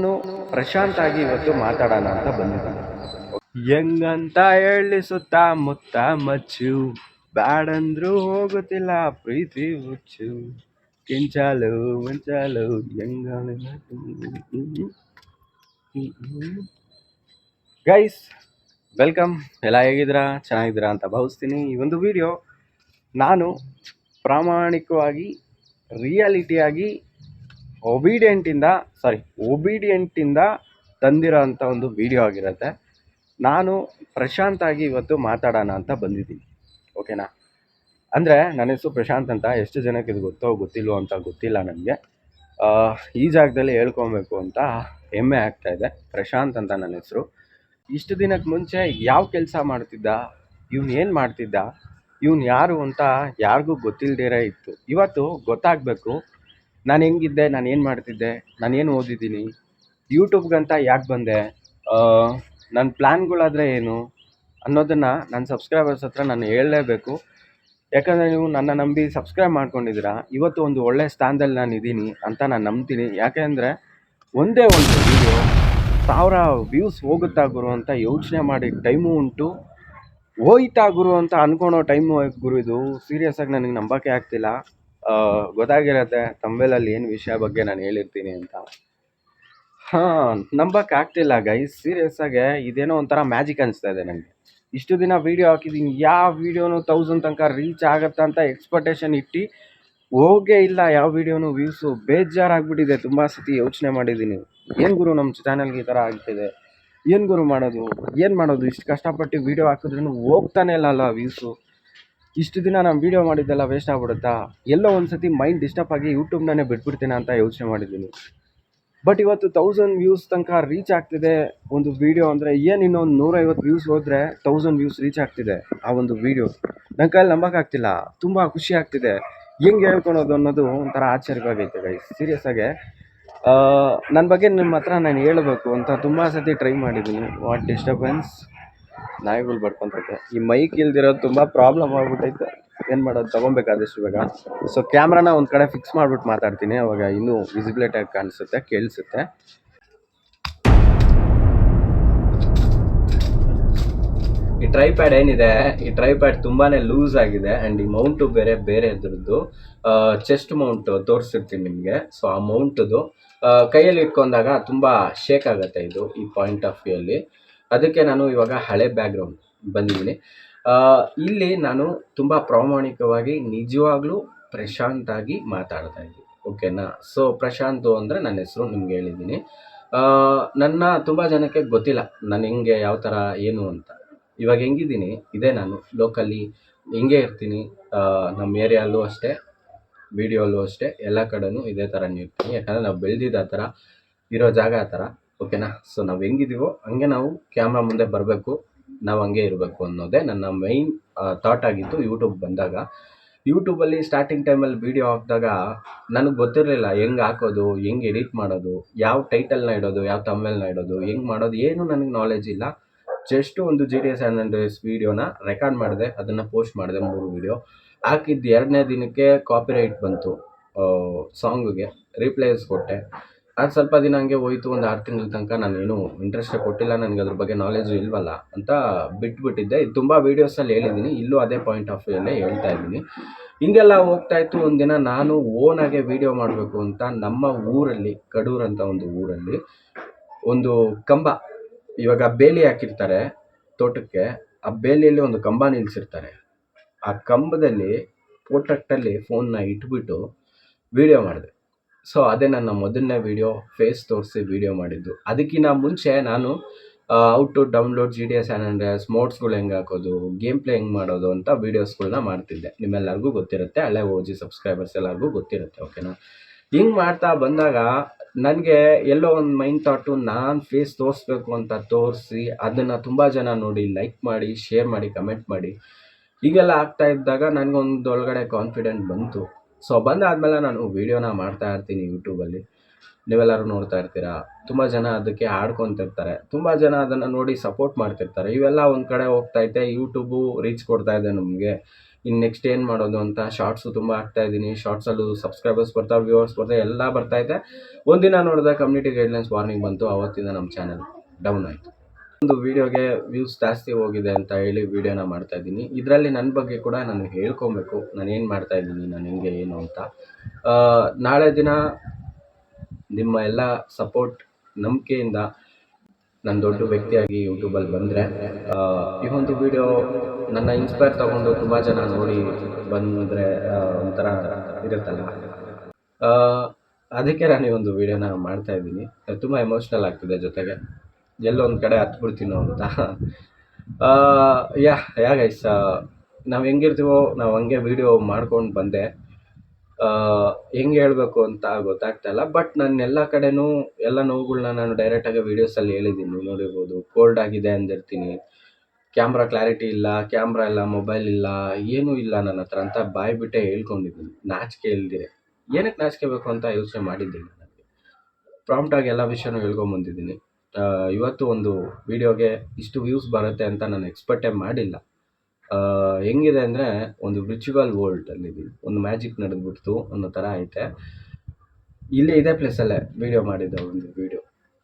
ನಾನು ಪ್ರಶಾಂತ್ ಆಗಿ ಇವತ್ತು ಮಾತಾಡೋಣ ಅಂತ ಬಂದಿದ್ದೀನಿ. ಹೆಂಗಂತ ಹೇಳಿ ಸುತ್ತ ಮುತ್ತ ಮಚ್ಚು ಬ್ಯಾಡಂದ್ರೂ ಹೋಗುತ್ತಿಲ್ಲ ಪ್ರೀತಿ ಹುಚ್ಚು. ಕಿಂಚಾಲು ಮುಂಚಾಲು ಗೈಸ್ ವೆಲ್ಕಮ್ ಎಲ್ಲ ಹೇಗಿದ್ದೀರಾ? ಚೆನ್ನಾಗಿದ್ದೀರಾ ಅಂತ ಭಾವಿಸ್ತೀನಿ. ಈ ಒಂದು ವಿಡಿಯೋ ನಾನು ಪ್ರಾಮಾಣಿಕವಾಗಿ ರಿಯಾಲಿಟಿಯಾಗಿ ಒಬಿಡಿಯಂಟಿಂದ ಸಾರಿ ಒಬಿಡಿಯಂಟಿಂದ ತಂದಿರೋ ಅಂಥ ಒಂದು ವಿಡಿಯೋ ಆಗಿರುತ್ತೆ. ನಾನು ಪ್ರಶಾಂತ್ ಆಗಿ ಇವತ್ತು ಮಾತಾಡೋಣ ಅಂತ ಬಂದಿದ್ದೀನಿ. ಓಕೆನಾ ಅಂದರೆ ನನ್ನ ಹೆಸರು ಪ್ರಶಾಂತ್ ಅಂತ. ಎಷ್ಟು ಜನಕ್ಕೆ ಇದು ಗೊತ್ತೋ ಗೊತ್ತಿಲ್ವೋ ಅಂತ ಗೊತ್ತಿಲ್ಲ ನನಗೆ. ಈ ಜಾಗದಲ್ಲಿ ಹೇಳ್ಕೊಬೇಕು ಅಂತ ಹೆಮ್ಮೆ ಆಗ್ತಾ ಇದೆ. ಪ್ರಶಾಂತ್ ಅಂತ ನನ್ನ ಹೆಸರು. ಇಷ್ಟು ದಿನಕ್ಕೆ ಮುಂಚೆ ಯಾವ ಕೆಲಸ ಮಾಡ್ತಿದ್ದ? ಇವನು ಏನು ಮಾಡ್ತಿದ್ದ? ಇವನು ಯಾರು ಅಂತ ಯಾರಿಗೂ ಗೊತ್ತಿಲ್ಲದಿರೇ ಇತ್ತು. ಇವತ್ತು ಗೊತ್ತಾಗಬೇಕು. ನಾನು ಹೆಂಗಿದ್ದೆ, ನಾನು ಏನು ಮಾಡ್ತಿದ್ದೆ, ನಾನು ಏನು ಓದಿದ್ದೀನಿ, ಯೂಟ್ಯೂಬ್ಗಂತ ಯಾಕೆ ಬಂದೆ? ನನ್ನ ಪ್ಲ್ಯಾನ್ಗಳಾದರೆ ಏನು? ಅನ್ನೋದನ್ನು ನನ್ನ ಸಬ್ಸ್ಕ್ರೈಬರ್ಸ್ ಹತ್ರ ನಾನು ಹೇಳಲೇಬೇಕು. ಯಾಕಂದರೆ ನೀವು ನನ್ನ ನಂಬಿ ಸಬ್ಸ್ಕ್ರೈಬ್ ಮಾಡ್ಕೊಂಡಿದ್ದೀರಾ? ಇವತ್ತು ಒಂದು ಒಳ್ಳೆ ಸ್ಥಾನದಲ್ಲಿ ನಾನು ಇದ್ದೀನಿ ಅಂತ ನಾನು ನಂಬ್ತೀನಿ. ಯಾಕೆಂದರೆ ಒಂದೇ ಒಂದು ವೀಡಿಯೋ ಸಾವಿರ ವ್ಯೂಸ್ ಹೋಗುತ್ತಾ ಗುರು ಅಂತ ಯೋಚನೆ ಮಾಡಿ ಟೈಮು ಉಂಟು. ಹೋಯ್ತಾ ಗುರು ಅಂತ ಅನ್ಕೊಳೋ ಟೈಮು ಗುರು ಇದು. ಸೀರಿಯಸ್ಸಾಗಿ ನನಗೆ ನಂಬೋಕ್ಕೆ ಆಗ್ತಿಲ್ಲ. ಗೊತ್ತಾಗಿರತ್ತೆ ತಂಬೆಲಲ್ಲಿ ಏನು ವಿಷಯ ಬಗ್ಗೆ ನಾನು ಹೇಳಿರ್ತೀನಿ ಅಂತ. ಹಾಂ ನಂಬಕ್ಕೆ ಆಗ್ತಿಲ್ಲ ಗೈಸ್ ಸೀರಿಯಸ್ ಆಗಿ ಇದೇನೋ ಒಂಥರ ಮ್ಯಾಜಿಕ್ ಅನಿಸ್ತಾ ಇದೆ ನನಗೆ ಇಷ್ಟು ದಿನ ವೀಡಿಯೋ ಹಾಕಿದ್ದೀನಿ ಯಾವ ವಿಡಿಯೋನು ತೌಸಂಡ್ ತನಕ ರೀಚ್ ಆಗುತ್ತೆ ಅಂತ ಎಕ್ಸ್ಪೆಕ್ಟೇಷನ್ ಇಟ್ಟು ಹೋಗೇ ಇಲ್ಲ ಯಾವ ವೀಡಿಯೋನು ವ್ಯೂಸು ಬೇಜಾರಾಗ್ಬಿಟ್ಟಿದೆ ತುಂಬ ಸತಿ ಯೋಚನೆ ಮಾಡಿದ್ದೀನಿ ಏನು ಗುರು ನಮ್ಮ ಚಾನಲ್ಗೆ ಈ ಥರ ಆಗ್ತಿದೆ? ಏನು ಗುರು ಮಾಡೋದು? ಏನು ಮಾಡೋದು? ಇಷ್ಟು ಕಷ್ಟಪಟ್ಟು ವೀಡಿಯೋ ಹಾಕಿದ್ರೂ ಹೋಗ್ತಾನೆ ಇಲ್ಲ ಅಲ್ಲ ವ್ಯೂಸು ಇಷ್ಟು ದಿನ ನಾನು ವೀಡಿಯೋ ಮಾಡಿದ್ದೆಲ್ಲ ವೇಸ್ಟ್ ಆಗ್ಬಿಡುತ್ತಾ? ಎಲ್ಲೋ ಒಂದು ಸತಿ ಮೈಂಡ್ ಡಿಸ್ಟರ್ಬ್ ಆಗಿ ಯೂಟ್ಯೂಬ್ನೇ ಬಿಟ್ಬಿಡ್ತೇನೆ ಅಂತ ಯೋಚನೆ ಮಾಡಿದ್ದೀನಿ. ಬಟ್ ಇವತ್ತು ತೌಸಂಡ್ ವ್ಯೂಸ್ ತನಕ ರೀಚ್ ಆಗ್ತಿದೆ. ಒಂದು ವೀಡಿಯೋ ಅಂದರೆ ಏನು ಇನ್ನೊಂದು ನೂರೈವತ್ತು ವ್ಯೂಸ್ ಹೋದರೆ ತೌಸಂಡ್ ವ್ಯೂಸ್ ರೀಚ್ ಆಗ್ತಿದೆ ಆ ಒಂದು ವೀಡಿಯೋ ನನ್ನ ಕೈಯಲ್ಲಿ ನಂಬೋಕ್ಕಾಗ್ತಿಲ್ಲ ತುಂಬ ಖುಷಿ ಆಗ್ತಿದೆ. ಹೆಂಗೆ ಹೇಳ್ಕೊಳೋದು ಅನ್ನೋದು ಒಂಥರ ಆಶ್ಚರ್ಯವಾಗೈತೆ ಗೈಸ್ ಸೀರಿಯಸ್ ಆಗಿ. ನನ್ನ ಬಗ್ಗೆ ನಿಮ್ಮ ಹತ್ರ ನಾನು ಹೇಳಬೇಕು ಅಂತ ತುಂಬ ಸತಿ ಟ್ರೈ ಮಾಡಿದ್ದೀನಿ. ವಾಟ್ ಡಿಸ್ಟರ್ಬೆನ್ಸ್ ನಾಯಿಗಳು ಬಡ್ಕೊಂತೈತೆ ಈ ಮೈಕ್ ಇಲ್ದಿರೋದು ತುಂಬ ಪ್ರಾಬ್ಲಮ್ ಆಗ್ಬಿಟ್ಟೈತೆ. ಏನು ಮಾಡೋದು, ತೊಗೊಬೇಕಾದಷ್ಟು ಇವಾಗ. ಸೊ ಕ್ಯಾಮ್ರಾನ ಒಂದು ಕಡೆ ಫಿಕ್ಸ್ ಮಾಡ್ಬಿಟ್ಟು ಮಾತಾಡ್ತೀನಿ. ಅವಾಗ ಇನ್ನೂ ವಿಸಿಬಿಲಿಟಿ ಆಗಿ ಕಾಣಿಸುತ್ತೆ, ಕೇಳಿಸುತ್ತೆ. ಈ ಟ್ರೈಪ್ಯಾಡ್ ಏನಿದೆ, ಈ ಟ್ರೈಪ್ಯಾಡ್ ತುಂಬಾನೇ ಲೂಸ್ ಆಗಿದೆ ಅಂಡ್ ಈ ಮೌಂಟು ಬೇರೆ ಬೇರೆ ಇದ್ರದ್ದು ಚೆಸ್ಟ್ ಮೌಂಟ್ ತೋರಿಸಿರ್ತೀನಿ ನಿಮಗೆ. ಸೊ ಆ ಮೌಂಟದು ಕೈಯಲ್ಲಿ ಇಟ್ಕೊಂಡಾಗ ತುಂಬಾ ಶೇಕ್ ಆಗುತ್ತೆ ಇದು ಈ ಪಾಯಿಂಟ್ ಆಫ್ ವ್ಯೂ ಅಲ್ಲಿ. ಅದಕ್ಕೆ ನಾನು ಇವಾಗ ಹಳೆ ಬ್ಯಾಕ್ಗ್ರೌಂಡ್ ಬಂದಿದ್ದೀನಿ. ಇಲ್ಲಿ ನಾನು ತುಂಬ ಪ್ರಾಮಾಣಿಕವಾಗಿ, ನಿಜವಾಗ್ಲೂ ಪ್ರಶಾಂತಾಗಿ ಮಾತಾಡ್ತಾ ಇದ್ದೀನಿ. ಓಕೆನಾ? ಸೊ ಪ್ರಶಾಂತ್ ಅಂದರೆ ನನ್ನ ಹೆಸರು, ನಿಮ್ಗೆ ಹೇಳಿದ್ದೀನಿ. ನನ್ನ ತುಂಬ ಜನಕ್ಕೆ ಗೊತ್ತಿಲ್ಲ, ನಾನು ಹೆಂಗೆ, ಯಾವ ಥರ, ಏನು ಅಂತ. ಇವಾಗ ಹೆಂಗಿದ್ದೀನಿ, ಇದೇ ನಾನು ಲೋಕಲ್ಲಿ ಹಿಂಗೆ ಇರ್ತೀನಿ. ನಮ್ಮ ಏರಿಯಲ್ಲೂ ಅಷ್ಟೇ ವಿಡಿಯೋಲ್ಲೂ ಅಷ್ಟೇ, ಎಲ್ಲ ಕಡೆನೂ ಇದೇ ಥರನೇ ಇರ್ತೀನಿ ಯಾಕಂದರೆ ನಾವು ಬೆಳೆದಿದ್ದು ಆ ಥರ, ಇರೋ ಜಾಗ ಆ ಥರ. ಓಕೆನಾ ಸೊ ನಾವು ಹೆಂಗಿದೀವೋ, ಹಂಗೆ ನಾವು ಕ್ಯಾಮ್ರಾ ಮುಂದೆ ಬರಬೇಕು. ನಾವು ಹಂಗೆ ಇರಬೇಕು ಅನ್ನೋದೇ ನನ್ನ ಮೈನ್ ಥಾಟ್ ಆಗಿತ್ತು ಯೂಟ್ಯೂಬ್ ಬಂದಾಗ. ಯೂಟ್ಯೂಬಲ್ಲಿ ಸ್ಟಾರ್ಟಿಂಗ್ ಟೈಮಲ್ಲಿ ವೀಡಿಯೋ ಹಾಕಿದಾಗ ನನಗೆ ಗೊತ್ತಿರಲಿಲ್ಲ, ಹೆಂಗೆ ಹಾಕೋದು, ಹೆಂಗೆ ಎಡಿಟ್ ಮಾಡೋದು, ಯಾವ ಟೈಟಲ್ನ ಇಡೋದು, ಯಾವ ತಮ್ಮೇಲ್ನ ಇಡೋದು, ಹೆಂಗೆ ಮಾಡೋದು ಏನು ನನಗೆ ನಾಲೆಜ್ ಇಲ್ಲ. ಜಸ್ಟ್ ಒಂದು G D S and S ವೀಡಿಯೋನ ರೆಕಾರ್ಡ್ ಮಾಡಿದೆ, ಅದನ್ನು ಪೋಸ್ಟ್ ಮಾಡಿದೆ ಮೂರು ವೀಡಿಯೋ ಹಾಕಿದ್ದು ಎರಡನೇ ದಿನಕ್ಕೆ ಕಾಪಿರೈಟ್ ಬಂತು ಸಾಂಗ್ಗೆ ರಿಪ್ಲೈಸ್ ಕೊಟ್ಟೆ. ಅದು ಸ್ವಲ್ಪ ದಿನ ಹಂಗೆ ಹೋಯ್ತು, ಒಂದು ಆರು ತಿಂಗಳ ತನಕ ನಾನು ಏನು ಇಂಟ್ರೆಸ್ಟೇ ಕೊಟ್ಟಿಲ್ಲ, ನನಗೆ ಅದ್ರ ಬಗ್ಗೆ ನಾಲೆಜು ಇಲ್ವಲ್ಲ ಅಂತ ಬಿಟ್ಬಿಟ್ಟಿದ್ದೆ. ಇದು ತುಂಬ ವೀಡಿಯೋಸಲ್ಲಿ ಹೇಳಿದ್ದೀನಿ, ಇಲ್ಲೂ ಅದೇ ಪಾಯಿಂಟ್ ಆಫ್ ವ್ಯೂಲ್ಲೇ ಹೇಳ್ತಾ ಇದ್ದೀನಿ. ಹಿಂಗೆಲ್ಲ ಹೋಗ್ತಾ ಇತ್ತು ಒಂದಿನ ನಾನು ಓನಾಗೆ ವೀಡಿಯೋ ಮಾಡಬೇಕು ಅಂತ ನಮ್ಮ ಊರಲ್ಲಿ, ಕಡೂರ್ ಅಂತ ಒಂದು ಊರಲ್ಲಿ ಒಂದು ಕಂಬ, ಇವಾಗ ಬೇಲಿ ಹಾಕಿರ್ತಾರೆ ತೋಟಕ್ಕೆ, ಆ ಬೇಲಿಯಲ್ಲಿ ಒಂದು ಕಂಬ ನಿಲ್ಲಿಸಿರ್ತಾರೆ ಆ ಕಂಬದಲ್ಲಿ ಪೋಟಟ್ಟಲ್ಲಿ ಫೋನ್ನ ಇಟ್ಬಿಟ್ಟು ವೀಡಿಯೋ ಮಾಡಿದೆ. ಸೊ ಅದೇ ನನ್ನ ಮೊದಲನೇ ವೀಡಿಯೋ ಫೇಸ್ ತೋರಿಸಿ ವಿಡಿಯೋ ಮಾಡಿದ್ದು. ಅದಕ್ಕಿಂತ ಮುಂಚೆ ನಾನು how to download G D S and ಸ್ಮೋಟ್ಸ್ಗಳು ಹೆಂಗೆ ಹಾಕೋದು ಗೇಮ್ ಪ್ಲೇ ಹೆಂಗೆ ಮಾಡೋದು ಅಂತ ವೀಡಿಯೋಸ್ಗಳನ್ನ ಮಾಡ್ತಿದ್ದೆ. ನಿಮ್ಮೆಲ್ಲರಿಗೂ ಗೊತ್ತಿರುತ್ತೆ ಹಳೆ ಓ ಜಿ ಸಬ್ಸ್ಕ್ರೈಬರ್ಸ್ ಎಲ್ಲರಿಗೂ ಗೊತ್ತಿರುತ್ತೆ ಓಕೆನಾ ಹಿಂಗೆ ಮಾಡ್ತಾ ಬಂದಾಗ ನನಗೆ ಎಲ್ಲೋ ಒಂದು ಮೈಂಡ್ ಥಾಟು ನಾನು ಫೇಸ್ ತೋರಿಸ್ಬೇಕು ಅಂತ ತೋರಿಸಿ ಅದನ್ನು ತುಂಬ ಜನ ನೋಡಿ ಲೈಕ್ ಮಾಡಿ ಶೇರ್ ಮಾಡಿ ಕಮೆಂಟ್ ಮಾಡಿ, ಹೀಗೆಲ್ಲ ಆಗ್ತಾ ಇದ್ದಾಗ ನನಗೊಂದು ಒಳಗಡೆ ಕಾನ್ಫಿಡೆಂಟ್ ಬಂತು. ಸೊ ಬಂದಾದಮೇಲೆ ನಾನು ವೀಡಿಯೋನ ಮಾಡ್ತಾ ಇರ್ತೀನಿ ಯೂಟ್ಯೂಬಲ್ಲಿ ನೀವೆಲ್ಲರೂ ನೋಡ್ತಾ ಇರ್ತೀರಾ? ತುಂಬ ಜನ ಅದಕ್ಕೆ ಆಡ್ಕೊತಿರ್ತಾರೆ. ತುಂಬ ಜನ ಅದನ್ನು ನೋಡಿ ಸಪೋರ್ಟ್ ಮಾಡ್ತಿರ್ತಾರೆ. ಇವೆಲ್ಲ ಒಂದು ಕಡೆ ಹೋಗ್ತಾ ಇದೆ ಯೂಟ್ಯೂಬು ರೀಚ್ ಕೊಡ್ತಾ ಇದೆ ನಮಗೆ. ಇನ್ನು ನೆಕ್ಸ್ಟ್ ಏನು ಮಾಡೋದು ಅಂತ ಶಾರ್ಟ್ಸು ತುಂಬ ಆಗ್ತಾ ಇದ್ದೀನಿ. ಶಾರ್ಟ್ಸಲ್ಲೂ ಸಬ್ಸ್ಕ್ರೈಬರ್ಸ್ ಬರ್ತಾವೆ ವ್ಯೂವರ್ಸ್ ಬರ್ತಾವೆ ಎಲ್ಲ ಬರ್ತಾ ಇದೆ. ಒಂದಿನ ನೋಡಿದ ಕಮ್ಯುನಿಟಿ ಗೈಡ್ಲೈನ್ಸ್ ವಾರ್ನಿಂಗ್ ಬಂತು. ಅವತ್ತಿಂದ ನಮ್ಮ ಚಾನಲ್ ಡೌನ್ ಆಯಿತು. ಒಂದು ವಿಡಿಯೋಗೆ ವ್ಯೂಸ್ ಜಾಸ್ತಿ ಹೋಗಿದೆ ಅಂತ ಹೇಳಿ ವಿಡಿಯೋನ ಮಾಡ್ತಾ ಇದ್ದೀನಿ. ಇದರಲ್ಲಿ ನನ್ನ ಬಗ್ಗೆ ಕೂಡ ನಾನು ಹೇಳ್ಕೊಬೇಕು. ನಾನು ಏನು ಮಾಡ್ತಾ ಇದ್ದೀನಿ, ನಾನು ಹೆಂಗೆ, ಏನು ಅಂತ. ನಾಳೆ ದಿನ ನಿಮ್ಮ ಎಲ್ಲ ಸಪೋರ್ಟ್ ನಂಬಿಕೆಯಿಂದ ನಾನು ದೊಡ್ಡ ವ್ಯಕ್ತಿಯಾಗಿ ಯೂಟ್ಯೂಬಲ್ಲಿ ಬಂದರೆ ಈ ಒಂದು ವಿಡಿಯೋ ನನ್ನ ಇನ್ಸ್ಪೈರ್ ತಗೊಂಡು ತುಂಬ ಜನ ನೋಡಿ ಬಂದರೆ ಒಂಥರ ಇರುತ್ತಲ್ಲ. ಅದಕ್ಕೆ ನಾನು ಈ ಒಂದು ವಿಡಿಯೋನ ಮಾಡ್ತಾ ಇದ್ದೀನಿ. ತುಂಬ ಎಮೋಷ್ನಲ್ ಆಗ್ತಿದೆ ಜೊತೆಗೆ. ಎಲ್ಲೊಂದು ಕಡೆ ಹತ್ಬಿಡ್ತೀನೋ ಅಂತ. ಯಾ ಯಾ ಗೈಸ್ ನಾವು ಹೆಂಗಿರ್ತೀವೋ ನಾವು ಹಂಗೆ ವಿಡಿಯೋ ಮಾಡ್ಕೊಂಡು ಬಂದೆ. ಹೆಂಗೆ ಹೇಳಬೇಕು ಅಂತ ಗೊತ್ತಾಗ್ತಾ ಇಲ್ಲ ಬಟ್ ನಾನು ಎಲ್ಲ ಕಡೆನೂ ಎಲ್ಲ ನೋವುಗಳನ್ನ ನಾನು ಡೈರೆಕ್ಟಾಗಿ ವೀಡಿಯೋಸಲ್ಲಿ ಹೇಳಿದ್ದೀನಿ. ನೋಡಿರ್ಬೋದು ಕೋಲ್ಡ್ ಆಗಿದೆ ಅಂದಿರ್ತೀನಿ. ಕ್ಯಾಮ್ರಾ ಕ್ಲಾರಿಟಿ ಇಲ್ಲ ಕ್ಯಾಮ್ರಾ ಇಲ್ಲ ಮೊಬೈಲ್ ಇಲ್ಲ, ಏನೂ ಇಲ್ಲ ನನ್ನ ಹತ್ರ ಅಂತ ಬಾಯಿ ಬಿಟ್ಟೆ ಹೇಳ್ಕೊಂಡಿದ್ದೀನಿ. ನಾಚಿಕೆ ಇಲ್ದಿರೆ ಏನಕ್ಕೆ ನಾಚಿಕೆಬೇಕು ಅಂತ ಯೋಚನೆ ಮಾಡಿದ್ದೀನಿ. ನನಗೆ ಪ್ರಾಂಪ್ಟಾಗಿ ಎಲ್ಲ ವಿಷಯನೂ ಹೇಳ್ಕೊಂಬಂದಿದ್ದೀನಿ ಇವತ್ತು ಒಂದು ವಿಡಿಯೋಗೆ ಇಷ್ಟು ವ್ಯೂಸ್ ಬರುತ್ತೆ ಅಂತ ನಾನು ಎಕ್ಸ್ಪೆಕ್ಟೇ ಮಾಡಿಲ್ಲ. ಹೆಂಗಿದೆ ಅಂದರೆ ಒಂದು ವಿರ್ಚುವಲ್ ವರ್ಲ್ಡಲ್ಲಿದ್ದೀವಿ ಒಂದು ಮ್ಯಾಜಿಕ್ ನಡೆದ್ಬಿಡ್ತು ಅನ್ನೋ ಥರ ಐತೆ. ಇಲ್ಲಿ ಇದೇ ಪ್ಲೇಸಲ್ಲೇ ವಿಡಿಯೋ ಮಾಡಿದ್ದೆ ಒಂದು ವಿಡಿಯೋ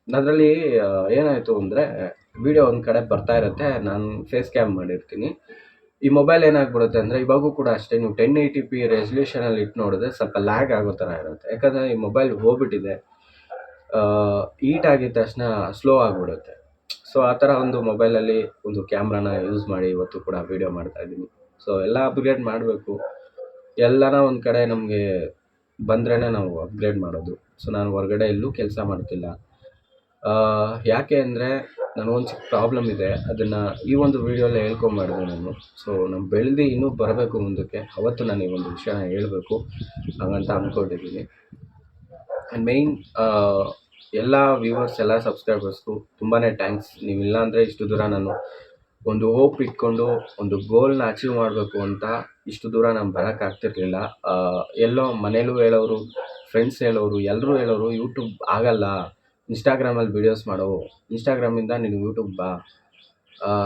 ಅದರಲ್ಲಿ ಏನಾಯಿತು ಅಂದರೆ ವಿಡಿಯೋ ಒಂದು ಕಡೆ ಬರ್ತಾ ಇರುತ್ತೆ. ನಾನು ಫೇಸ್ ಕ್ಯಾಮ್ ಮಾಡಿರ್ತೀನಿ. ಈ ಮೊಬೈಲ್ ಏನಾಗ್ಬಿಡುತ್ತೆ ಅಂದರೆ ಇವಾಗೂ ಕೂಡ ಅಷ್ಟೇ, ನೀವು ಟೆನ್ ಏಯ್ಟಿ ಪಿ ರೆಸಲ್ಯೂಷನಲ್ಲಿ ಇಟ್ಟು ನೋಡಿದ್ರೆ ಸ್ವಲ್ಪ ಲ್ಯಾಗ್ ಆಗೋ ಥರ ಇರುತ್ತೆ. ಯಾಕಂದರೆ ಈ ಮೊಬೈಲ್ ಹೋಗ್ಬಿಟ್ಟಿದೆ. ಈಟ್ ಆಗಿದ ತಕ್ಷಣ ಸ್ಲೋ ಆಗಿಬಿಡುತ್ತೆ. ಸೊ ಆ ಥರ ಒಂದು ಮೊಬೈಲಲ್ಲಿ ಒಂದು ಕ್ಯಾಮ್ರಾನ ಯೂಸ್ ಮಾಡಿ ಇವತ್ತು ಕೂಡ ವೀಡಿಯೋ ಮಾಡ್ತಾ ಇದ್ದೀನಿ. ಸೊ ಎಲ್ಲ ಅಪ್ಗ್ರೇಡ್ ಮಾಡಬೇಕು. ಎಲ್ಲನ ಒಂದು ಕಡೆ ನಮಗೆ ಬಂದ್ರೇ ನಾವು ಅಪ್ಗ್ರೇಡ್ ಮಾಡೋದು. ಸೊ ನಾನು ಹೊರಗಡೆ ಎಲ್ಲೂ ಕೆಲಸ ಮಾಡ್ತಿಲ್ಲ. ಯಾಕೆ ಅಂದರೆ ನನಗೊಂದು ಚಿಕ್ಕ ಪ್ರಾಬ್ಲಮ್ ಇದೆ. ಅದನ್ನು ಈ ಒಂದು ವೀಡಿಯೋಲ್ಲೇ ಹೇಳ್ಕೊಂಬಾರ್ದು ನಾನು. ಸೊ ನಾನು ಬೆಳೆದು ಇನ್ನೂ ಬರಬೇಕು ಮುಂದಕ್ಕೆ. ಅವತ್ತು ನಾನು ಈ ಒಂದು ವಿಷಯನ ಹೇಳಬೇಕು. ಹಾಗಂತ ಅಂದ್ಕೊಂಡಿದ್ದೀನಿ ಆ್ಯಂಡ್ ಮೇಯ್ನ್ ಎಲ್ಲ ವ್ಯೂವರ್ಸ್ ಎಲ್ಲ ಸಬ್ಸ್ಕ್ರೈಬರ್ಸ್ಗೂ ತುಂಬಾ ಥ್ಯಾಂಕ್ಸ್ ನೀವಿಲ್ಲ ಅಂದರೆ ಇಷ್ಟು ದೂರ ನಾನು ಒಂದು ಹೋಪ್ ಇಟ್ಕೊಂಡು ಒಂದು ಗೋಲ್ನ ಅಚೀವ್ ಮಾಡಬೇಕು ಅಂತ ಇಷ್ಟು ದೂರ ನಾನು ಬರೋಕ್ಕಾಗ್ತಿರ್ಲಿಲ್ಲ ಎಲ್ಲೋ ಮನೇಲೂ ಹೇಳೋರು ಫ್ರೆಂಡ್ಸ್ ಹೇಳೋರು ಎಲ್ಲರೂ ಹೇಳೋರು ಯೂಟ್ಯೂಬ್ ಆಗಲ್ಲ. ಇನ್ಸ್ಟಾಗ್ರಾಮಲ್ಲಿ ವೀಡಿಯೋಸ್ ಮಾಡೋ ಇನ್ಸ್ಟಾಗ್ರಾಮಿಂದ ನೀನು ಯೂಟ್ಯೂಬ್ ಬಾ.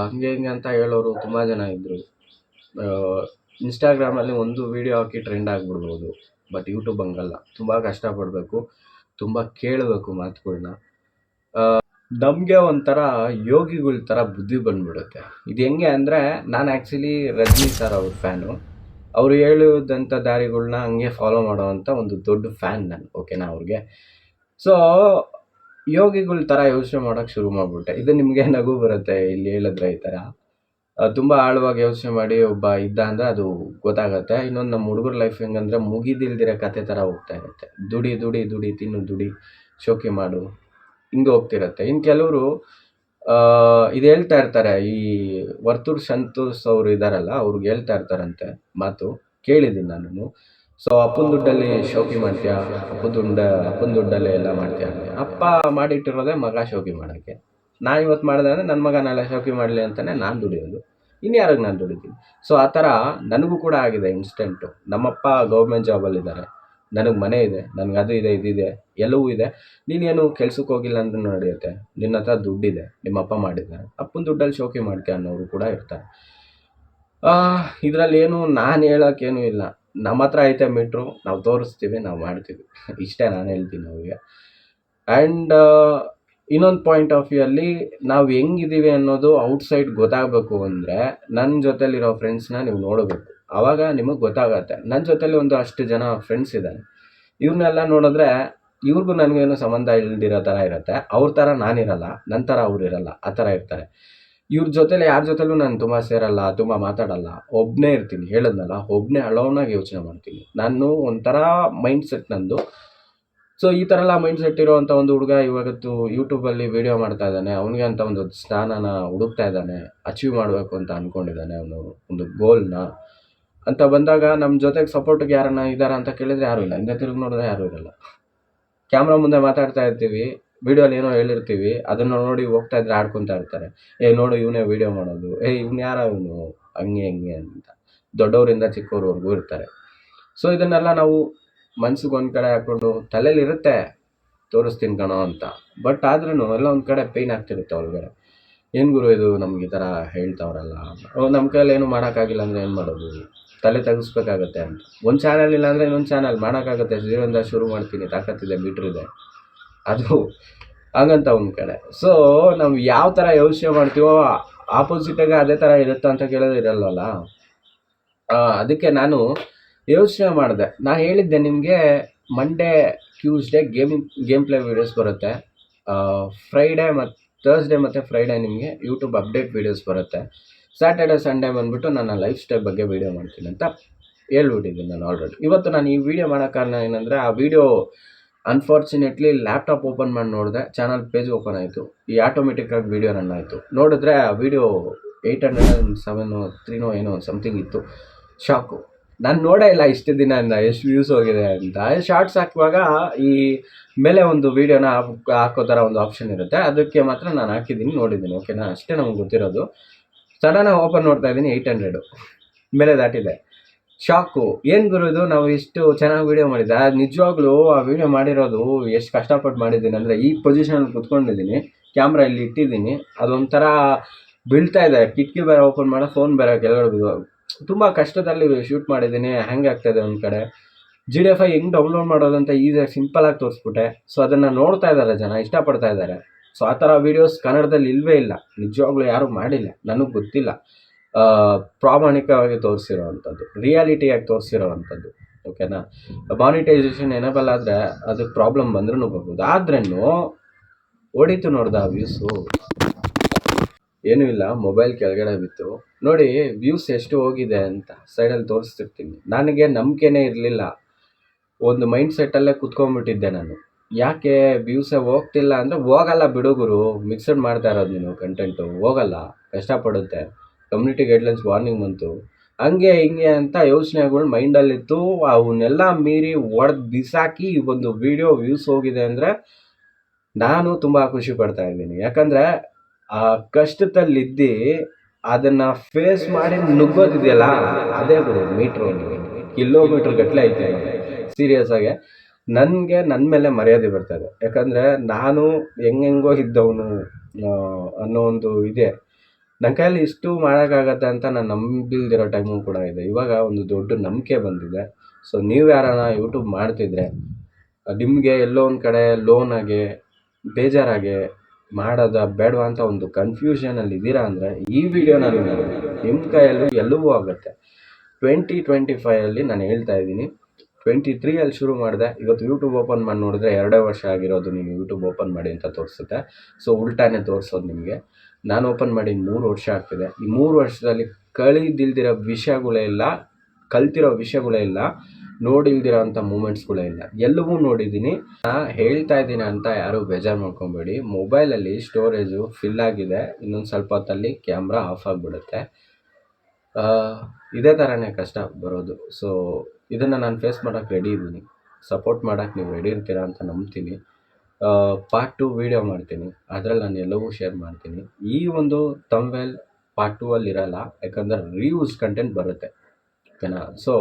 ಹಂಗೆ ಹಿಂಗೆ ಅಂತ ಹೇಳೋರು ತುಂಬ ಜನ ಇದ್ದರು ಇನ್ಸ್ಟಾಗ್ರಾಮಲ್ಲಿ ಒಂದು ವೀಡಿಯೋ ಹಾಕಿ ಟ್ರೆಂಡ್ ಆಗಿಬಿಡ್ಬೋದು. ಬಟ್ ಯೂಟ್ಯೂಬ್ ಹಂಗಲ್ಲ. ತುಂಬ ಕಷ್ಟಪಡಬೇಕು. ತುಂಬ ಕೇಳಬೇಕು ಮಾತುಗಳನ್ನ ನಮಗೆ ಒಂಥರ ಯೋಗಿಗಳ ಥರ ಬುದ್ಧಿ ಬಂದ್ಬಿಡುತ್ತೆ. ಇದು ಹೆಂಗೆ ಅಂದರೆ, ನಾನು ಆ್ಯಕ್ಚುಲಿ ರಜನಿ ಸರ್ ಅವ್ರ ಫ್ಯಾನು ಅವರು ಹೇಳುವುದಂಥ ದಾರಿಗಳನ್ನ ಹಂಗೆ ಫಾಲೋ ಮಾಡೋವಂಥ ಒಂದು ದೊಡ್ಡ ಫ್ಯಾನ್ ನಾನು ಓಕೆನಾ ಅವ್ರಿಗೆ? ಸೊ ಯೋಗಿಗಳ ಥರ ಯೋಚನೆ ಮಾಡೋಕ್ಕೆ ಶುರು ಮಾಡಿಬಿಟ್ಟೆ. ಇದು ನಿಮಗೆ ನಗು ಬರುತ್ತೆ ಇಲ್ಲಿ ಹೇಳಿದ್ರೆ ಈ ಥರ. ತುಂಬ ಆಳವಾಗಿ ಯೋಚನೆ ಮಾಡಿ ಒಬ್ಬ ಇದ್ದ ಅಂದರೆ ಅದು ಗೊತ್ತಾಗುತ್ತೆ. ಇನ್ನೊಂದು ನಮ್ಮ ಹುಡುಗರ ಲೈಫ್ ಹೆಂಗಂದ್ರೆ ಮುಗಿದಿಲ್ದಿರ ಕತೆ ಥರ ಹೋಗ್ತಾ ಇರುತ್ತೆ. ದುಡಿ ದುಡಿ ದುಡಿ, ತಿನ್ನು, ದುಡಿ, ಶೋಕಿ ಮಾಡು, ಹಿಂಗೆ ಹೋಗ್ತಿರತ್ತೆ. ಇನ್ನು ಕೆಲವರು ಇದು ಹೇಳ್ತಾ ಇರ್ತಾರೆ, ಈ ವರ್ತೂರ್ ಸಂತೋಷ್ ಅವರು ಇದ್ದಾರಲ್ಲ ಅವ್ರಿಗೆ ಹೇಳ್ತಾ ಇರ್ತಾರಂತೆ ಮಾತು. ಕೇಳಿದ್ದೀನಿ ನಾನು ಸೊ ಅಪ್ಪನ ದುಡ್ಡಲ್ಲಿ ಶೋಕಿ ಮಾಡ್ತೀಯ? ಅಪ್ಪನ ದುಡ್ಡ, ಅಪ್ಪನ ದುಡ್ಡಲ್ಲೇ ಎಲ್ಲ ಮಾಡ್ತೀಯ ಅಪ್ಪ ಮಾಡಿಟ್ಟಿರೋದೇ ಮಗ ಶೋಕಿ ಮಾಡೋಕ್ಕೆ. ನಾನು ಇವತ್ತು ಮಾಡಿದೆ ಅಂದರೆ ನನ್ನ ಮಗ ನಾಳೆ ಶೋಕಿ ಮಾಡಲಿ ಅಂತಲೇ ನಾನು ದುಡಿಯೋದು. ಇನ್ಯಾರಿಗೆ ನಾನು ದುಡಿತೀನಿ? ಸೊ ಆ ಥರ ನನಗೂ ಕೂಡ ಆಗಿದೆ ಇನ್ಸ್ಟೆಂಟು ನಮ್ಮಪ್ಪ ಗೌರ್ಮೆಂಟ್ ಜಾಬಲ್ಲಿದ್ದಾರೆ ನನಗೆ ಮನೆ ಇದೆ, ನನಗೆ ಅದು ಇದೆ ಇದಿದೆ ಎಲ್ಲವೂ ಇದೆ. ನೀನೇನು ಕೆಲ್ಸಕ್ಕೆ ಹೋಗಿಲ್ಲ ಅಂದ್ರೆ ನಡೆಯುತ್ತೆ. ನಿನ್ನ ಹತ್ರ ದುಡ್ಡಿದೆ, ನಿಮ್ಮಪ್ಪ ಮಾಡಿದ್ದಾರೆ. ಅಪ್ಪನ ದುಡ್ಡಲ್ಲಿ ಶೋಕಿ ಮಾಡ್ತೀಯ ಅನ್ನೋರು ಕೂಡ ಇರ್ತಾರೆ. ಇದರಲ್ಲಿ ಏನು ನಾನು ಹೇಳೋಕ್ಕೇನು ಇಲ್ಲ. ನಮ್ಮ ಹತ್ರ ಐತೆ ಮೀಟ್ರು ನಾವು ತೋರಿಸ್ತೀವಿ, ನಾವು ಮಾಡ್ತೀವಿ. ಇಷ್ಟೇ ನಾನು ಹೇಳ್ತೀನಿ ಅವ್ರಿಗೆ. ಆ್ಯಂಡ್ ಇನ್ನೊಂದು ಪಾಯಿಂಟ್ ಆಫ್ ವ್ಯೂ ಅಲ್ಲಿ ನಾವು ಹೆಂಗಿದ್ದೀವಿ ಅನ್ನೋದು ಔಟ್ಸೈಡ್ ಗೊತ್ತಾಗಬೇಕು ಅಂದರೆ ನನ್ನ ಜೊತೆಲಿರೋ ಫ್ರೆಂಡ್ಸ್ನ ನೀವು ನೋಡಬೇಕು. ಆವಾಗ ನಿಮಗೆ ಗೊತ್ತಾಗತ್ತೆ. ನನ್ನ ಜೊತೆಲಿ ಒಂದು ಅಷ್ಟು ಜನ ಫ್ರೆಂಡ್ಸ್ ಇದ್ದಾರೆ ಇವ್ರನ್ನೆಲ್ಲ ನೋಡಿದ್ರೆ ಇವ್ರಿಗೂ ನನಗೇನು ಸಂಬಂಧ ಇಲ್ದಿರೋ ಥರ ಇರುತ್ತೆ. ಅವ್ರ ಥರ ನಾನಿರಲ್ಲ. ನನ್ನ ಥರ ಅವ್ರು ಇರಲ್ಲ. ಆ ಥರ ಇರ್ತಾರೆ. ಇವ್ರ ಜೊತೆಲಿ, ಯಾರ ಜೊತೆಲೂ ನಾನು ತುಂಬ ಸೇರಲ್ಲ, ತುಂಬ ಮಾತಾಡಲ್ಲ. ಒಬ್ಬನೇ ಇರ್ತೀನಿ. ಹೇಳಿದ್ನಲ್ಲ ಒಬ್ಬನೇ ಅಳೋನಾಗಿ ಯೋಚನೆ ಮಾಡ್ತೀನಿ. ನಾನು ಒಂಥರ ಮೈಂಡ್ ಸೆಟ್ ನಂದು ಸೊ ಈ ಥರ ಎಲ್ಲ ಮೈಂಡ್ ಸೆಟ್ ಇರೋವಂಥ ಒಂದು ಹುಡುಗ ಇವಾಗತ್ತು ಯೂಟ್ಯೂಬಲ್ಲಿ ವೀಡಿಯೋ ಮಾಡ್ತಾ ಇದ್ದಾನೆ. ಅವನಿಗೆ ಅಂತ ಒಂದು ಸ್ಥಾನನ ಹುಡುಕ್ತಾ ಇದ್ದಾನೆ. ಅಚೀವ್ ಮಾಡಬೇಕು ಅಂತ ಅಂದ್ಕೊಂಡಿದ್ದಾನೆ ಅವನು. ಒಂದು ಗೋಲ್ನ ಅಂತ ಬಂದಾಗ ನಮ್ಮ ಜೊತೆಗೆ ಸಪೋರ್ಟಿಗೆ ಯಾರನ್ನ ಇದ್ದಾರಾ ಅಂತ ಕೇಳಿದ್ರೆ ಯಾರೂ ಇಲ್ಲ. ಹಿಂದೆ ತಿರುಗಿ ನೋಡಿದ್ರೆ ಯಾರೂ ಇರಲ್ಲ. ಕ್ಯಾಮ್ರಾ ಮುಂದೆ ಮಾತಾಡ್ತಾ ಇರ್ತೀವಿ. ವಿಡಿಯೋಲಿ ಏನೋ ಹೇಳಿರ್ತೀವಿ. ಅದನ್ನು ನೋಡಿ ಹೋಗ್ತಾ ಇದ್ರೆ ಆಡ್ಕೊತಾ ಇರ್ತಾರೆ. ಏ, ನೋಡು, ಇವನೇ ವಿಡಿಯೋ ಮಾಡೋದು. ಏ, ಇವ್ನು ಯಾರ ಇವನು ಹಂಗೆ ಹಂಗೆ ಅಂತ. ದೊಡ್ಡವರಿಂದ ಚಿಕ್ಕವ್ರವರೆಗೂ ಇರ್ತಾರೆ. ಸೊ ಇದನ್ನೆಲ್ಲ ನಾವು ಮನ್ಸಿಗೆ ಒಂದು ಕಡೆ ಹಾಕ್ಕೊಂಡು ತಲೆಯಲ್ಲಿ ಇರುತ್ತೆ ತೋರಿಸ್ತೀನಿ ಕಣೋ ಅಂತ. ಬಟ್ ಆದ್ರೂ ಎಲ್ಲ ಒಂದು ಕಡೆ ಪೇಯ್ನ್ ಆಗ್ತಿರುತ್ತೆ ಒಳಗಡೆ. ಏನು ಗುರು ಇದು ನಮ್ಗೆ ಈ ಥರ ಹೇಳ್ತಾವ್ರಲ್ಲ? ನಮ್ಮ ಕೈಯಲ್ಲಿ ಏನು ಮಾಡೋಕ್ಕಾಗಿಲ್ಲ ಅಂದರೆ ಏನು ಮಾಡೋದು? ತಲೆ ತೆಗಿಸ್ಬೇಕಾಗತ್ತೆ ಅಂತ. ಒಂದು ಚಾನಲ್ ಇಲ್ಲ ಅಂದರೆ ಇನ್ನೊಂದು ಚಾನಲ್ ಮಾಡೋಕ್ಕಾಗತ್ತೆ. ಜೀವನದ ಶುರು ಮಾಡ್ತೀನಿ ತಾಕತ್ತಿದೆ ಬಿಟ್ರಿದೆ ಅದು ಹಂಗಂತ ಒಂದು ಕಡೆ. ಸೊ ನಾವು ಯಾವ ಥರ ಯೋಚನೆ ಮಾಡ್ತೀವೋ ಆಪೋಸಿಟಾಗಿ ಅದೇ ಥರ ಇರುತ್ತೆ ಅಂತ ಕೇಳೋದು ಇರಲ್ವಲ್ಲ? ಅದಕ್ಕೆ ನಾನು ಯೋಚನೆ ಮಾಡಿದೆ. ನಾನು ಹೇಳಿದ್ದೆ ನಿಮಗೆ Monday Tuesday game game play videos ಬರುತ್ತೆ ಫ್ರೈಡೇ ಮತ್ತು ಥರ್ಸ್ಡೇ ಮತ್ತು ಫ್ರೈಡೇ ನಿಮಗೆ ಯೂಟ್ಯೂಬ್ ಅಪ್ಡೇಟ್ ವೀಡಿಯೋಸ್ ಬರುತ್ತೆ. ಸ್ಯಾಟರ್ಡೆ ಸಂಡೇ ಬಂದುಬಿಟ್ಟು ನಾನು ಲೈಫ್ ಸ್ಟೈಲ್ ಬಗ್ಗೆ ವೀಡಿಯೋ ಮಾಡ್ತೀನಿ ಅಂತ ಹೇಳ್ಬಿಟ್ಟಿದ್ದೀನಿ ನಾನು ಆಲ್ರೆಡಿ ಇವತ್ತು ನಾನು ಈ ವಿಡಿಯೋ ಮಾಡೋ ಕಾರಣ ಏನಂದರೆ, ಆ ವಿಡಿಯೋ ಅನ್ಫಾರ್ಚುನೇಟ್ಲಿ ಲ್ಯಾಪ್ಟಾಪ್ ಓಪನ್ ಮಾಡಿ ನೋಡಿದೆ ಚಾನಲ್ ಪೇಜ್ ಓಪನ್ ಆಯಿತು. ಈ ಆಟೋಮೆಟಿಕ್ಕಾಗಿ ವೀಡಿಯೋ ರನ್ ಆಯಿತು. ನೋಡಿದ್ರೆ ಆ ವಿಡಿಯೋ ಏಯ್ಟ್ ಹಂಡ್ರೆಡ್ ಸೆವೆನು ತ್ರೀನೋ ಏನೋ ಸಮಥಿಂಗ್ ಇತ್ತು. ಶಾಕು ನಾನು ನೋಡೇ ಇಲ್ಲ ಇಷ್ಟು ದಿನ ಎಷ್ಟು ವ್ಯೂಸ್ ಹೋಗಿದೆ ಅಂತ. ಶಾರ್ಟ್ಸ್ ಹಾಕುವಾಗ ಈ ಮೇಲೆ ಒಂದು ವೀಡಿಯೋನ ಹಾಕೋ ಥರ ಒಂದು ಆಪ್ಷನ್ ಇರುತ್ತೆ. ಅದಕ್ಕೆ ಮಾತ್ರ ನಾನು ಹಾಕಿದ್ದೀನಿ, ನೋಡಿದ್ದೀನಿ. ಓಕೆನಾ ಅಷ್ಟೇ ನಮ್ಗೆ ಗೊತ್ತಿರೋದು. ಸಡನ್ನಾಗಿ ಓಪನ್ ನೋಡ್ತಾ ಇದ್ದೀನಿ ಏಯ್ಟ್ ಹಂಡ್ರೆಡು ಮೇಲೆ ದಾಟಿದೆ. ಶಾಕು ಏನು ಗುರು ಇದು? ನಾವು ಇಷ್ಟು ಚೆನ್ನಾಗಿ ವೀಡಿಯೋ ಮಾಡಿದ್ದೆ ನಿಜವಾಗ್ಲೂ ಆ ವಿಡಿಯೋ ಮಾಡಿರೋದು ಎಷ್ಟು ಕಷ್ಟಪಟ್ಟು ಮಾಡಿದ್ದೀನಿ ಅಂದರೆ, ಈ ಪೊಸಿಷನಲ್ಲಿ ಕುತ್ಕೊಂಡಿದ್ದೀನಿ ಕ್ಯಾಮ್ರಾ ಇಲ್ಲಿ ಇಟ್ಟಿದ್ದೀನಿ. ಅದೊಂಥರ ಬೀಳ್ತಾ ಇದೆ. ಕಿಟಕಿ ಬೇರೆ ಓಪನ್ ಮಾಡೋ ಫೋನ್ ಬೇರೆ ಕೆಳಗಡೆ ತುಂಬ ಕಷ್ಟದಲ್ಲಿ ಶೂಟ್ ಮಾಡಿದ್ದೀನಿ ಹ್ಯಾಂಗ್ ಆಗ್ತಾಯಿದೆ ಒಂದು ಕಡೆ. ಜಿ ಡಿ ಎಫ್ ಐ ಹೆಂಗೆ ಡೌನ್ಲೋಡ್ ಮಾಡೋದಂತ ಈಸಿಯಾಗಿ ಸಿಂಪಲಾಗಿ ತೋರಿಸ್ಬಿಟ್ಟೆ. ಸೊ ಅದನ್ನು ನೋಡ್ತಾ ಇದ್ದಾರೆ ಜನ, ಇಷ್ಟಪಡ್ತಾ ಇದ್ದಾರೆ. ಸೊ ಆ ಥರ ವೀಡಿಯೋಸ್ ಕನ್ನಡದಲ್ಲಿ ಇಲ್ಲವೇ ಇಲ್ಲ. ನಿಜವಾಗ್ಲೂ ಯಾರೂ ಮಾಡಿಲ್ಲ, ನನಗೆ ಗೊತ್ತಿಲ್ಲ. ಪ್ರಾಮಾಣಿಕವಾಗಿ ತೋರಿಸಿರೋವಂಥದ್ದು ರಿಯಾಲಿಟಿಯಾಗಿ ತೋರಿಸಿರೋವಂಥದ್ದು ಓಕೆನಾ ಮಾನಿಟೈಸೇಷನ್ ಎನೇಬಲ್ ಆದರೆ ಅದಕ್ಕೆ ಪ್ರಾಬ್ಲಮ್ ಬಂದ್ರೂ ಬರ್ಬೋದು ಆದ್ರೂ ಹೊಡಿತು ನೋಡ್ದ ವ್ಯೂಸು ಏನೂ ಇಲ್ಲ ಮೊಬೈಲ್ ಕೆಳಗಡೆ ಬಿತ್ತು. ನೋಡಿ ವ್ಯೂಸ್ ಎಷ್ಟು ಹೋಗಿದೆ ಅಂತ ಸೈಡಲ್ಲಿ ತೋರಿಸ್ತಿರ್ತೀನಿ. ನನಗೆ ನಂಬಿಕೆನೇ ಇರಲಿಲ್ಲ. ಒಂದು ಮೈಂಡ್ ಸೆಟ್ಟಲ್ಲೇ ಕುತ್ಕೊಂಡ್ಬಿಟ್ಟಿದ್ದೆ ನಾನು. ಯಾಕೆ ವ್ಯೂಸೇ ಹೋಗ್ತಿಲ್ಲ ಅಂದರೆ, ಹೋಗಲ್ಲ ಬಿಡುಗರು ಮಿಕ್ಸಡ್ ಮಾಡ್ತಾ ಇರೋದು ನೀನು ಕಂಟೆಂಟು ಹೋಗಲ್ಲ, ಕಷ್ಟಪಡುತ್ತೆ. ಕಮ್ಯುನಿಟಿ ಗೈಡ್ಲೈನ್ಸ್ ವಾರ್ನಿಂಗ್ ಬಂತು. ಹಂಗೆ ಹಿಂಗೆ ಅಂತ ಯೋಚನೆಗಳು ಮೈಂಡಲ್ಲಿತ್ತು ಅವನ್ನೆಲ್ಲ ಮೀರಿ ಒಡೆದು ಬಿಸಾಕಿ ಒಂದು ವಿಡಿಯೋ ವ್ಯೂಸ್ ಹೋಗಿದೆ ಅಂದರೆ, ನಾನು ತುಂಬ ಖುಷಿ ಪಡ್ತಾ ಇದ್ದೀನಿ. ಯಾಕಂದರೆ ಆ ಕಷ್ಟದಲ್ಲಿದ್ದು ಅದನ್ನು ಫೇಸ್ ಮಾಡಿ ನುಗ್ಗೋದಿದೆಯಲ್ಲ, ಅದೇ ಗುರು ಮೀಟ್ರು ಕಿಲೋಮೀಟ್ರ್ ಗಟ್ಟಲೆ ಐತೆ ಸೀರಿಯಸ್ ಆಗಿ. ನನಗೆ ನನ್ನ ಮೇಲೆ ಮರ್ಯಾದೆ ಬರ್ತದೆ ಯಾಕಂದರೆ ನಾನು ಹೆಂಗೆಂಗೋ ಇದ್ದವನು ಅನ್ನೋ ಒಂದು ಇದೆ. ನನ್ನ ಕೈಯಲ್ಲಿ ಇಷ್ಟು ಮಾಡೋಕ್ಕಾಗತ್ತೆ ಅಂತ ನಾನು ನಂಬಿಲ್ದಿರೋ ಟೈಮು ಕೂಡ ಇದೆ. ಇವಾಗ ಒಂದು ದೊಡ್ಡ ನಂಬಿಕೆ ಬಂದಿದೆ. ಸೊ ನೀವು ಯಾರನ್ನ ಯೂಟ್ಯೂಬ್ ಮಾಡ್ತಿದ್ರೆ, ನಿಮಗೆ ಎಲ್ಲೋ ಒಂದು ಕಡೆ ಲೋನಾಗೆ ಬೇಜಾರಾಗೆ ಮಾಡೋದ ಬೇಡವಾ ಅಂತ ಒಂದು ಕನ್ಫ್ಯೂಷನಲ್ಲಿ ಇದ್ದೀರಾ ಅಂದರೆ ಈ ವಿಡಿಯೋ ನಾನು ನಿಮ್ಮ ಕೈಯಲ್ಲೂ ಎಲ್ಲವೂ ಆಗುತ್ತೆ. ಟ್ವೆಂಟಿ ಟ್ವೆಂಟಿ ಫೈವಲ್ಲಿ ನಾನು ಹೇಳ್ತಾ ಇದ್ದೀನಿ. ಟ್ವೆಂಟಿ ತ್ರೀಯಲ್ಲಿ ಶುರು ಮಾಡಿದೆ. ಇವತ್ತು ಯೂಟ್ಯೂಬ್ ಓಪನ್ ಮಾಡಿ ನೋಡಿದ್ರೆ ಎರಡೇ ವರ್ಷ ಆಗಿರೋದು ನೀವು ಯೂಟ್ಯೂಬ್ ಓಪನ್ ಮಾಡಿ ಅಂತ ತೋರಿಸುತ್ತೆ. ಸೊ ಉಲ್ಟಾನೇ ತೋರಿಸೋದು ನಿಮಗೆ. ನಾನು ಓಪನ್ ಮಾಡಿ ಮೂರು ವರ್ಷ ಆಗ್ತಿದೆ. ಈ ಮೂರು ವರ್ಷದಲ್ಲಿ ಕಳಿದಿಲ್ದಿರೋ ವಿಷಯಗಳೇ ಇಲ್ಲ, ಕಲ್ತಿರೋ ವಿಷಯಗಳೇ ಇಲ್ಲ. ನೋಡಿಲ್ದಿರೋ ಅಂಥ ಮೂಮೆಂಟ್ಸ್ಗಳೇ ಇಲ್ಲ. ಎಲ್ಲವೂ ನೋಡಿದ್ದೀನಿ. ಹೇಳ್ತಾ ಇದ್ದೀನಿ ಅಂತ ಯಾರೂ ಬೇಜಾರು ಮಾಡ್ಕೊಬೇಡಿ. ಮೊಬೈಲಲ್ಲಿ ಸ್ಟೋರೇಜು ಫಿಲ್ ಆಗಿದೆ. ಇನ್ನೊಂದು ಸ್ವಲ್ಪ ಹೊತ್ತಲ್ಲಿ ಕ್ಯಾಮ್ರಾ ಆಫ್ ಆಗಿಬಿಡುತ್ತೆ. ಇದೇ ಥರನೇ ಕಷ್ಟ ಬರೋದು. ಸೊ ಇದನ್ನು ನಾನು ಫೇಸ್ ಮಾಡೋಕ್ಕೆ ರೆಡಿ ಇದ್ದೀನಿ. ಸಪೋರ್ಟ್ ಮಾಡೋಕ್ಕೆ ನೀವು ರೆಡಿ ಇರ್ತೀರಾ ಅಂತ ನಂಬ್ತೀನಿ. ಪಾರ್ಟ್ ಟು ವೀಡಿಯೋ ಮಾಡ್ತೀನಿ. ಅದರಲ್ಲಿ ನಾನು ಎಲ್ಲವೂ ಶೇರ್ ಮಾಡ್ತೀನಿ. ಈ ಒಂದು ತಂಬೆಲ್ ಪಾರ್ಟ್ ಟೂ ಅಲ್ಲಿ ಇರಲ್ಲ ಯಾಕಂದರೆ ರೀಯೂಸ್ ಕಂಟೆಂಟ್ ಬರುತ್ತೆ. ಓಕೆನಾ? ಸೊ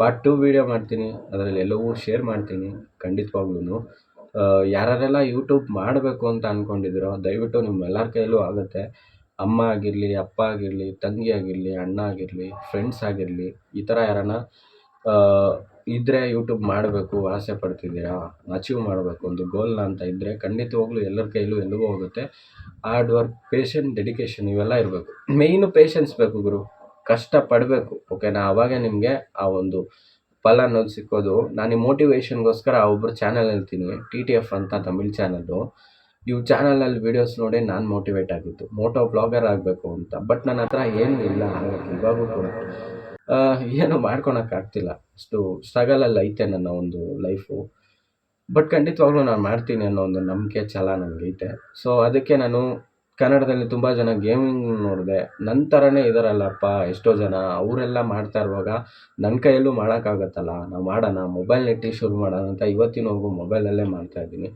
ಪಾರ್ಟ್ ಟು ವೀಡಿಯೋ ಮಾಡ್ತೀನಿ. ಅದರಲ್ಲಿ ಎಲ್ಲವೂ ಶೇರ್ ಮಾಡ್ತೀನಿ. ಖಂಡಿತವಾಗ್ಲೂ ಯಾರೆಲ್ಲ ಯೂಟ್ಯೂಬ್ ಮಾಡಬೇಕು ಅಂತ ಅಂದ್ಕೊಂಡಿದ್ದೀರೋ ದಯವಿಟ್ಟು ನಿಮ್ಮೆಲ್ಲರ ಕೈಯಲ್ಲೂ ಆಗುತ್ತೆ. ಅಮ್ಮ ಆಗಿರಲಿ, ಅಪ್ಪ ಆಗಿರಲಿ, ತಂಗಿ ಆಗಿರಲಿ, ಅಣ್ಣ ಆಗಿರಲಿ ಫ್ರೆಂಡ್ಸ್ ಆಗಿರಲಿ, ಈ ಥರ ಯಾರನ್ನ ಇದ್ದರೆ ಯೂಟ್ಯೂಬ್ ಮಾಡಬೇಕು, ಆಸೆ ಪಡ್ತಿದ್ದೀರಾ ಅಚೀವ್ ಮಾಡಬೇಕು, ಒಂದು ಗೋಲ್ನ ಅಂತ ಇದ್ದರೆ ಖಂಡಿತವಾಗ್ಲೂ ಎಲ್ಲರ ಕೈಲೂ ಎಲ್ಲವೂ ಹೋಗುತ್ತೆ. ಹಾರ್ಡ್ ವರ್ಕ್ ಪೇಷನ್ ಡೆಡಿಕೇಶನ್ ಇವೆಲ್ಲ ಇರಬೇಕು. ಮೇಯ್ನು ಪೇಷನ್ಸ್ ಬೇಕು ಗುರು. ಕಷ್ಟ ಪಡಬೇಕು ಓಕೆನಾ ಅವಾಗ ನಿಮಗೆ ಆ ಒಂದು ಫಲ ಅನ್ನೋದು ಸಿಕ್ಕೋದು. ನಾನು ಈ ಮೋಟಿವೇಶನ್ಗೋಸ್ಕರ ಆ ಒಬ್ಬರು ಚಾನಲ್ ಹೇಳ್ತೀನಿ ಟಿ ಟಿ ಎಫ್ ಅಂತ ತಮಿಳ್ ಚಾನಲ್ಲು ಇವು ಚಾನಲಲ್ಲಿ ವೀಡಿಯೋಸ್ ನೋಡಿ ನಾನು ಮೋಟಿವೇಟ್ ಆಗಿತ್ತು ಮೋಟೋ ಬ್ಲಾಗರ್ ಆಗಬೇಕು ಅಂತ. ಬಟ್ ನನ್ನ ಹತ್ರ ಏನೂ ಇಲ್ಲ ಹಾಗಾಗಿ ಇವಾಗೂ ಕೂಡ ಏನೂ ಮಾಡ್ಕೊಳಕ್ಕಾಗ್ತಿಲ್ಲ ಅಷ್ಟು ಸ್ಟ್ರಗಲಲ್ಲಿ ಐತೆ ನನ್ನ ಒಂದು ಲೈಫು ಬಟ್ ಖಂಡಿತವಾಗ್ಲೂ ನಾನು ಮಾಡ್ತೀನಿ ಅನ್ನೋ ಒಂದು ನಂಬಿಕೆ ಛಲ ನನಗೈತೆ ಸೊ ಅದಕ್ಕೆ ನಾನು ಕನ್ನಡದಲ್ಲಿ ತುಂಬ ಜನ ಗೇಮಿಂಗ್ ನೋಡಿದೆ ನನ್ನ ಥರನೇ ಇದಾರಲ್ಲಪ್ಪ ಎಷ್ಟೋ ಜನ. ಅವರೆಲ್ಲ ಮಾಡ್ತಾ ಇರುವಾಗ ನನ್ನ ಕೈಯಲ್ಲೂ ಮಾಡೋಕ್ಕಾಗತ್ತಲ್ಲ. ನಾವು ಮಾಡೋಣ ಮೊಬೈಲ್ ನೆಟ್ಟಿ ಶುರು ಮಾಡೋಣ ಅಂತ ಇವತ್ತಿನವರೆಗೂ ಮೊಬೈಲಲ್ಲೇ ಮಾಡ್ತಾ ಇದ್ದೀನಿ.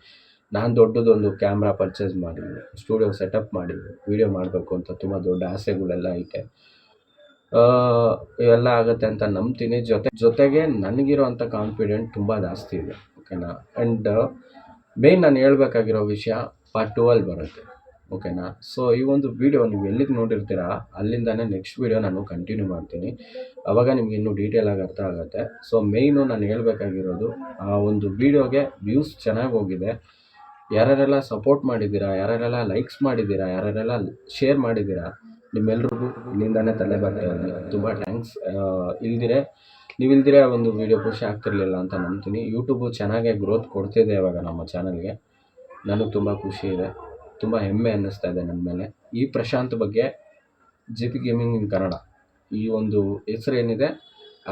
ನಾನು ದೊಡ್ಡದೊಂದು ಕ್ಯಾಮ್ರಾ ಪರ್ಚೇಸ್ ಮಾಡಿದ್ವಿ ಸ್ಟುಡಿಯೋ ಸೆಟಪ್ ಮಾಡಿ ವೀಡಿಯೋ ಮಾಡಬೇಕು ಅಂತ ತುಂಬ ದೊಡ್ಡ ಆಸೆಗಳೆಲ್ಲ ಐತೆ. ಇವೆಲ್ಲ ಆಗುತ್ತೆ ಅಂತ ನಂಬ್ತೀನಿ. ಜೊತೆ, ಜೊತೆಗೆ ನನಗಿರೋವಂಥ ಕಾನ್ಫಿಡೆಂಟ್ ತುಂಬ ಜಾಸ್ತಿ ಇದೆ ಓಕೆನಾ ಆ್ಯಂಡ್ ಮೇನ್ ನಾನು ಹೇಳಬೇಕಾಗಿರೋ ವಿಷಯ ಪಾರ್ಟ್ ಟೂ ಅಲ್ಲಿ ಬರುತ್ತೆ. ಓಕೆನಾ ಸೊ ಈ ಒಂದು ವಿಡಿಯೋ ನೀವು ಎಲ್ಲಿಗೆ ನೋಡಿರ್ತೀರಾ, ಅಲ್ಲಿಂದಾನೆ ನೆಕ್ಸ್ಟ್ ವಿಡಿಯೋ ನಾನು ಕಂಟಿನ್ಯೂ ಮಾಡ್ತೀನಿ. ಅವಾಗ ನಿಮ್ಗೆ ಇನ್ನೂ ಡೀಟೇಲ್ ಆಗಿ ಅರ್ಥ ಆಗುತ್ತೆ. ಸೊ ಮೇಯ್ನು ನಾನು ಹೇಳಬೇಕಾಗಿರೋದು, ಆ ಒಂದು ವಿಡಿಯೋಗೆ ವ್ಯೂಸ್ ಚೆನ್ನಾಗಿ ಹೋಗಿದೆ. ಯಾರ್ಯಾರೆಲ್ಲ ಸಪೋರ್ಟ್ ಮಾಡಿದ್ದೀರಾ, ಯಾರ್ಯಾರೆಲ್ಲ ಲೈಕ್ಸ್ ಮಾಡಿದ್ದೀರಾ, ಯಾರ್ಯಾರೆಲ್ಲ ಶೇರ್ ಮಾಡಿದ್ದೀರಾ, ನಿಮ್ಮೆಲ್ರಿಗೂ ಇಲ್ಲಿಂದಾನೆ ತಲೆ ಬರ್ತಾ ತುಂಬ ಥ್ಯಾಂಕ್ಸ್ ಇಲ್ದಿರೆ, ನೀವು ಇಲ್ದಿರೆ ಆ ಒಂದು ವಿಡಿಯೋ ಖುಷಿ ಆಗ್ತಿರ್ಲಿಲ್ಲ ಅಂತ ನಂಬ್ತೀನಿ. ಯೂಟ್ಯೂಬು ಚೆನ್ನಾಗೇ ಗ್ರೋತ್ ಕೊಡ್ತಿದೆ ಇವಾಗ ನಮ್ಮ ಚಾನಲ್ಗೆ ನನಗೆ ತುಂಬ ಖುಷಿ ಇದೆ. ತುಂಬ ಹೆಮ್ಮೆ ಅನ್ನಿಸ್ತಾ ಇದೆ ನನ್ನ ಮೇಲೆ. ಈ ಪ್ರಶಾಂತ್ ಬಗ್ಗೆ G P gaming in Kannada. ಈ ಒಂದು ಹೆಸರು ಏನಿದೆ,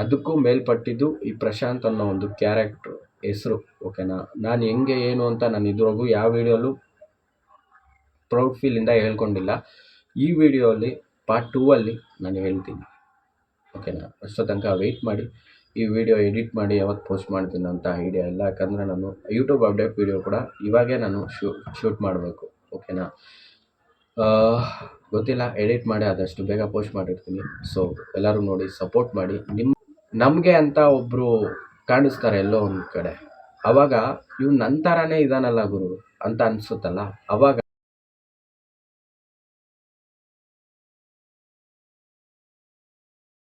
ಅದಕ್ಕೂ ಮೇಲ್ಪಟ್ಟಿದ್ದು ಈ ಪ್ರಶಾಂತ್ ಅನ್ನೋ ಒಂದು ಕ್ಯಾರೆಕ್ಟ್ರು ಹೆಸರು ಓಕೆನಾ ನಾನು ಹೆಂಗೆ, ಏನು ಅಂತ ನಾನು ಇದುವರೆಗೂ ಯಾವ ವಿಡಿಯೋಲ್ಲೂ ಪ್ರೌಡ್ ಫೀಲಿಂದ ಹೇಳ್ಕೊಂಡಿಲ್ಲ. ಈ ವಿಡಿಯೋಲಿ ಪಾರ್ಟ್ ಟೂ ಅಲ್ಲಿ ನಾನು ಹೇಳ್ತೀನಿ. ಓಕೆನಾ ಅಷ್ಟೋ ತನಕ ವೆಯ್ಟ್ ಮಾಡಿ. ಈ ವಿಡಿಯೋ ಎಡಿಟ್ ಮಾಡಿ, ಯಾವತ್ತು ಪೋಸ್ಟ್ ಮಾಡ್ತೀನಿ ಅಂತ ಐಡಿಯಾ ಇಲ್ಲ. ಯಾಕಂದರೆ ನಾನು ಯೂಟ್ಯೂಬ್ ಅಪ್ಡೇಟ್ ವಿಡಿಯೋ ಕೂಡ ಇವಾಗೇ ನಾನು ಶೂ ಶೂಟ್ ಮಾಡಬೇಕು. ಓಕೆನಾ ಗೊತ್ತಿಲ್ಲ ಎಡಿಟ್ ಮಾಡಿ ಆದಷ್ಟು ಬೇಗ ಪೋಸ್ಟ್ ಮಾಡಿರ್ತೀನಿ. ಸೊ ಎಲ್ಲರೂ ನೋಡಿ ಸಪೋರ್ಟ್ ಮಾಡಿ. ನಿಮ್ಮ ನಮಗೆ ಅಂತ ಒಬ್ಬರು ಕಾಣಿಸ್ತಾರೆ ಎಲ್ಲೋ ಒಂದು ಕಡೆ. ಅವಾಗ ಇವ್ ನನ್ನ ಥರನೇ ಇದಾನಲ್ಲ ಗುರು ಅಂತ ಅನಿಸುತ್ತಲ್ಲ? ಅವಾಗ